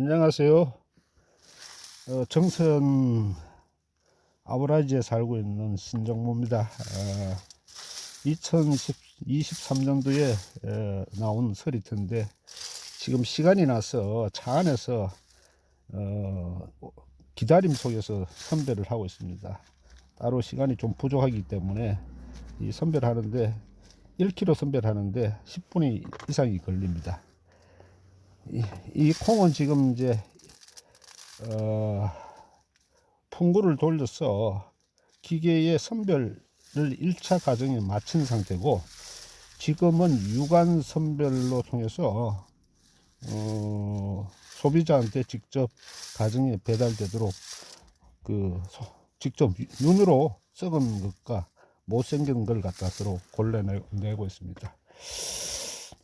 안녕하세요. 어, 정선 아브라지에 살고 있는 신정모입니다. 어, 2023년도에 어, 나온 서리트인데 지금 시간이 나서 차 안에서 어, 기다림 속에서 선별을 하고 있습니다. 따로 시간이 좀 부족하기 때문에 이 선별하는데 1kg 선별하는데 10분이 이상이 걸립니다. 이, 이 콩은 지금 이제 어, 풍구를 돌려서 기계의 선별을 1차 과정에 마친 상태고 지금은 유관 선별로 통해서 어, 소비자한테 직접 가정에 배달되도록 그 소- 직접 눈으로 썩은 것과 못생긴 걸 갖다 서로 골라내고 있습니다.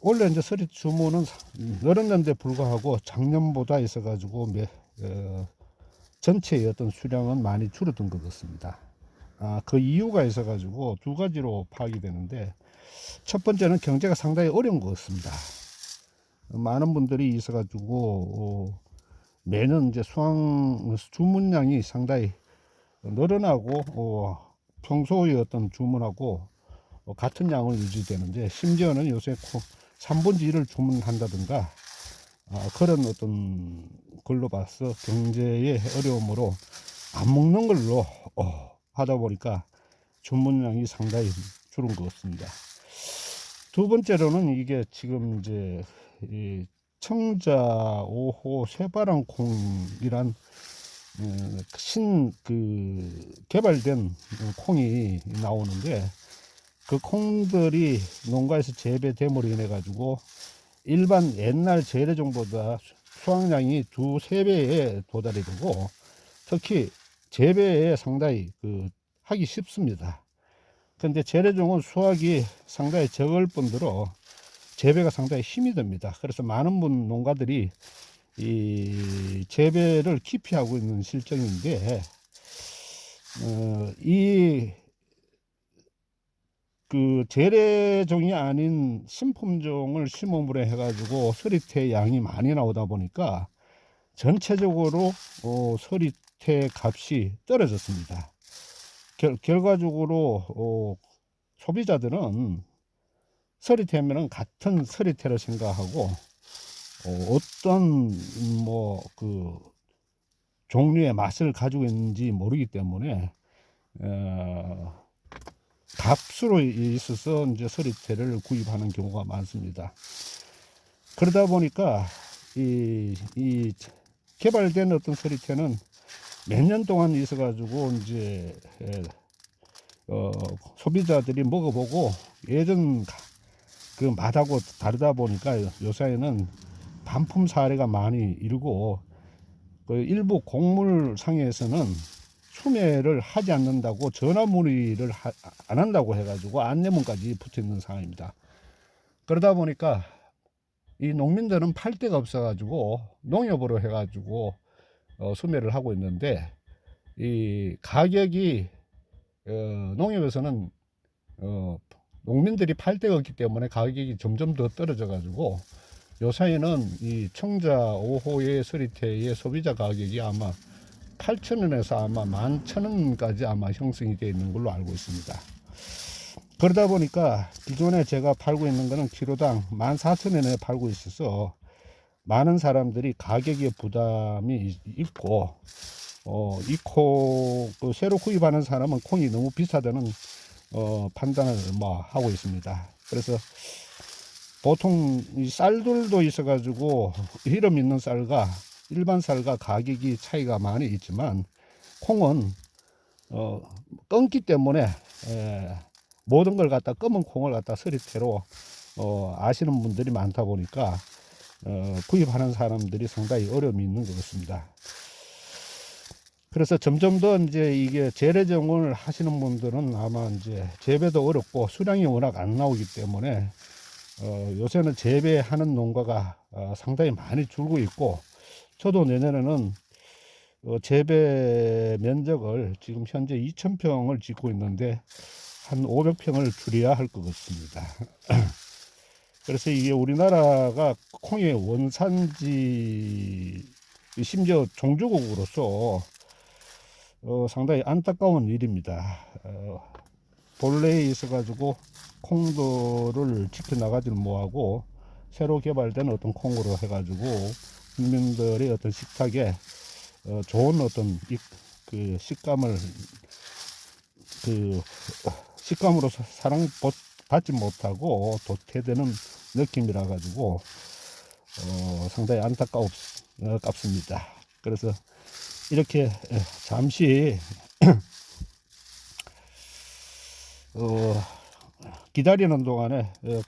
원래 이제 서리 주문은 늘었는데 불구하고 작년보다 있어가지고 매, 어, 전체의 어떤 수량은 많이 줄어든 것 같습니다. 아, 그 이유가 있어가지고 두 가지로 파악이 되는데 첫 번째는 경제가 상당히 어려운 것 같습니다. 많은 분들이 있어가지고 어, 매년 이제 수확 주문량이 상당히 늘어나고 어, 평소의 어떤 주문하고 어, 같은 양을 유지되는데 심지어는 요새 코- 3분지 1을 주문한다든가 아, 그런 어떤 걸로 봐서 경제의 어려움으로 안 먹는 걸로 어, 하다 보니까 주문량이 상당히 줄은 것 같습니다. 두 번째로는 이게 지금 이제 이 청자 5호 쇠바람 콩이란 신그 개발된 콩이 나오는데 그 콩들이 농가에서 재배됨으로 인해 가지고 일반 옛날 재래종보다 수확량이 두 세 배에 도달이 되고 특히 재배에 상당히 그 하기 쉽습니다. 근데 재래종은 수확이 상당히 적을 뿐더러 재배가 상당히 힘이 듭니다. 그래서 많은 분 농가들이 이 재배를 기피하고 있는 실정인데 어, 이 그 재래종이 아닌 신품종을 심음으로 해가지고 서리태 양이 많이 나오다 보니까 전체적으로 어, 서리태 값이 떨어졌습니다. 결, 결과적으로 어, 소비자들은 서리태면은 같은 서리태로 생각하고 어, 어떤 뭐 그 종류의 맛을 가지고 있는지 모르기 때문에 어, 값으로 있어서 이제 서리태를 구입하는 경우가 많습니다. 그러다 보니까 이, 이 개발된 어떤 서리태는 몇 년 동안 있어 가지고 이제 에, 어, 소비자들이 먹어보고 예전 가- 그 맛하고 다르다 보니까 요새는 반품 사례가 많이 일고 그 일부 곡물 상에서는 수매를 하지 않는다고 전화 문의를 하- 안 한다고 해가지고 안내문까지 붙어 있는 상황입니다. 그러다 보니까 이 농민들은 팔 데가 없어가지고 농협으로 해가지고 어, 수매를 하고 있는데 이 가격이 어, 농협에서는 어, 농민들이 팔 데가 없기 때문에 가격이 점점 더 떨어져 가지고 요 사이는 이 청자 5호의 서리태의 소비자 가격이 아마 8,000원에서 아마 11,000원까지 아마 형성이 되어 있는 걸로 알고 있습니다. 그러다 보니까 기존에 제가 팔고 있는 거는 키로당 14,000원에 팔고 있어서 많은 사람들이 가격에 부담이 있- 있고 어, 이콩 그 새로 구입하는 사람은 콩이 너무 비싸다는 어, 판단을 뭐 하고 있습니다. 그래서 보통 이 쌀들도 있어가지고 이름 있는 쌀과 일반 쌀과 가격이 차이가 많이 있지만 콩은 어, 끊기 때문에 에, 모든 걸 갖다 검은 콩을 갖다 서리태로 어, 아시는 분들이 많다 보니까 어, 구입하는 사람들이 상당히 어려움이 있는 것 같습니다. 그래서 점점 더 이제 이게 재래종을 하시는 분들은 아마 이제 재배도 어렵고 수량이 워낙 안 나오기 때문에 어, 요새는 재배하는 농가가 어, 상당히 많이 줄고 있고 저도 내년에는 어, 재배 면적을 지금 현재 2,000평을 짓고 있는데 한 500평을 줄여야 할 것 같습니다. 그래서 이게 우리나라가 콩의 원산지 심지어 종주국으로서 어, 상당히 안타까운 일입니다. 어, 본래에 있어가지고 콩들을 지켜나가지를 못하고 새로 개발된 어떤 콩으로 해가지고 국민들의 어떤 식탁에 어, 좋은 어떤 이, 그 식감을 그 식감으로 사- 사랑 받지 못하고 도태되는 느낌이라 가지고 어, 상당히 안타깝습니다. 그래서 이렇게 에, 잠시 어, 기다리는 동안에 어, 어,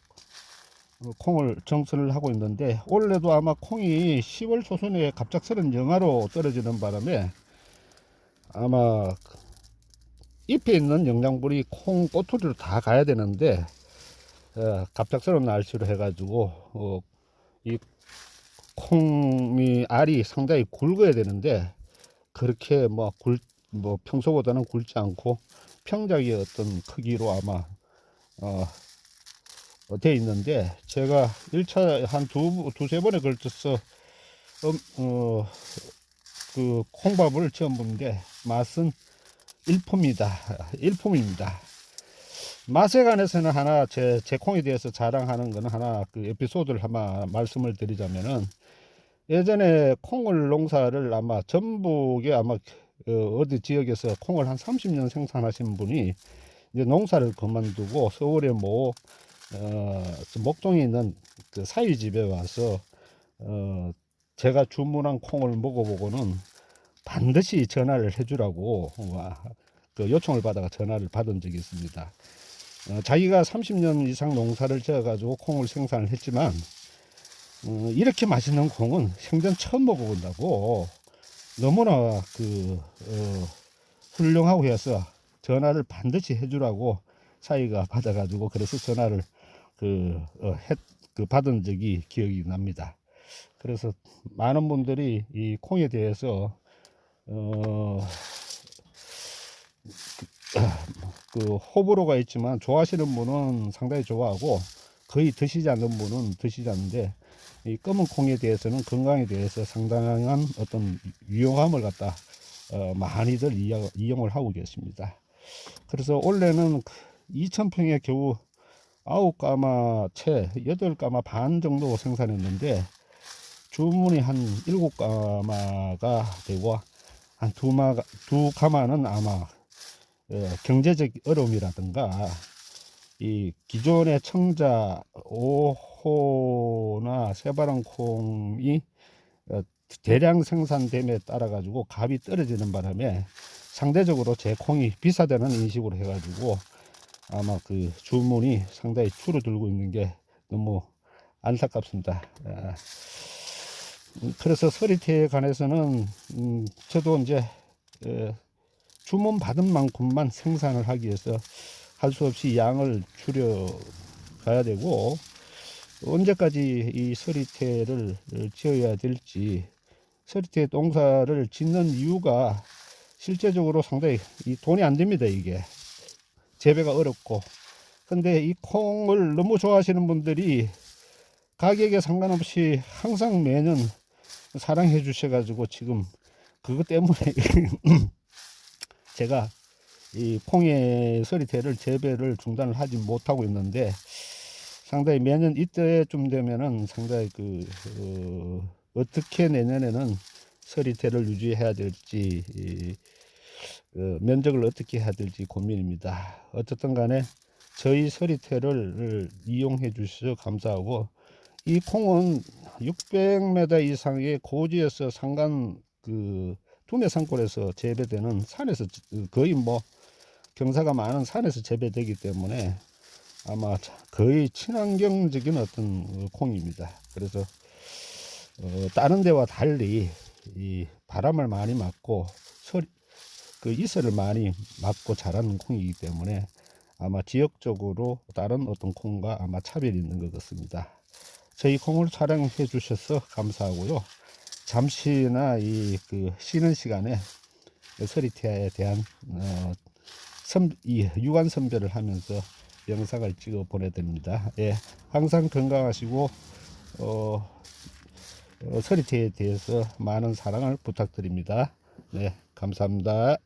콩을 정선을 하고 있는데 올해도 아마 콩이 10월 초순에 갑작스런 영하로 떨어지는 바람에 아마 잎에 있는 영양분이 콩 꼬투리로 다 가야 되는데 어, 갑작스러운 날씨로 해가지고 어, 이 콩이 알이 상당히 굵어야 되는데 그렇게 뭐 굵 뭐 평소보다는 굵지 않고 평작의 어떤 크기로 아마 어, 어, 돼 있는데 제가 1차 한 두 두세 번에 걸쳐서 음, 어, 그 콩밥을 처음 본게 맛은 일품이다. 일품입니다. 맛에 관해서는 하나 제, 제 콩에 대해서 자랑하는 거는 하나 그 에피소드를 하나 말씀을 드리자면은 예전에 콩을 농사를 아마 전북에 아마 어, 어디 지역에서 콩을 한 30년 생산하신 분이 이제 농사를 그만두고 서울에 뭐 어, 저 목동에 있는 그 사위 집에 와서 어, 제가 주문한 콩을 먹어보고는 반드시 전화를 해주라고 와, 그 요청을 받아가 전화를 받은 적이 있습니다. 어, 자기가 30년 이상 농사를 지어가지고 콩을 생산을 했지만 어, 이렇게 맛있는 콩은 생전 처음 먹어본다고 너무나 그 어, 훌륭하고 해서 전화를 반드시 해주라고 사이가 받아가지고 그래서 전화를 그, 어, 했, 그 받은 적이 기억이 납니다. 그래서 많은 분들이 이 콩에 대해서 어, 그, 그 호불호가 있지만 좋아하시는 분은 상당히 좋아하고 거의 드시지 않는 분은 드시지 않는데 이 검은 콩에 대해서는 건강에 대해서 상당한 어떤 유용함을 갖다 어, 많이들 이용, 이용을 하고 계십니다. 그래서 올해는 2,000평에 겨우 아홉 가마 채, 여덟 가마 반 정도 생산했는데 주문이 한 일곱 가마가 되고 한 두 마가 두 가마는 아마 어, 경제적 어려움이라든가 이 기존의 청자 5호나 새바람콩이 어, 대량 생산됨에 따라 가지고 값이 떨어지는 바람에 상대적으로 제 콩이 비싸다는 인식으로 해가지고 아마 그 주문이 상당히 줄어들고 있는 게 너무 안타깝습니다. 아, 음, 그래서 서리태에 관해서는 음, 저도 이제 에, 주문 받은 만큼만 생산을 하기 위해서 할 수 없이 양을 줄여 가야 되고 언제까지 이 서리태를 지어야 될지 서리태 농사를 짓는 이유가 실제적으로 상당히 이 돈이 안 됩니다 이게 재배가 어렵고. 근데 이 콩을 너무 좋아하시는 분들이 가격에 상관없이 항상 매년 사랑해 주셔 가지고 지금 그것 때문에 제가 이 콩의 서리태를 재배를 중단을 하지 못하고 있는데 상당히 매년 이때쯤 되면은 상당히 그 어, 어떻게 내년에는 서리태를 유지해야 될지 이, 어, 면적을 어떻게 해야 될지 고민입니다. 어쨌든 간에 저희 서리태를 이용해 주셔서 감사하고 이 콩은 600m 이상의 고지에서 상간 그 두메 산골에서 재배되는 산에서 거의 뭐 경사가 많은 산에서 재배되기 때문에 아마 거의 친환경적인 어떤 콩입니다. 그래서 어, 다른 데와 달리 이 바람을 많이 맞고 소리, 그 이슬을 많이 맞고 자라는 콩이기 때문에 아마 지역적으로 다른 어떤 콩과 아마 차별이 있는 것 같습니다. 저희 콩을 촬영해 주셔서 감사하고요. 잠시나 이 그 쉬는 시간에 서리태에 대한 어, 선, 이 유관 선별을 하면서 영상을 찍어 보내드립니다. 예, 항상 건강하시고 어, 어, 서리태에 대해서 많은 사랑을 부탁드립니다. 네, 감사합니다.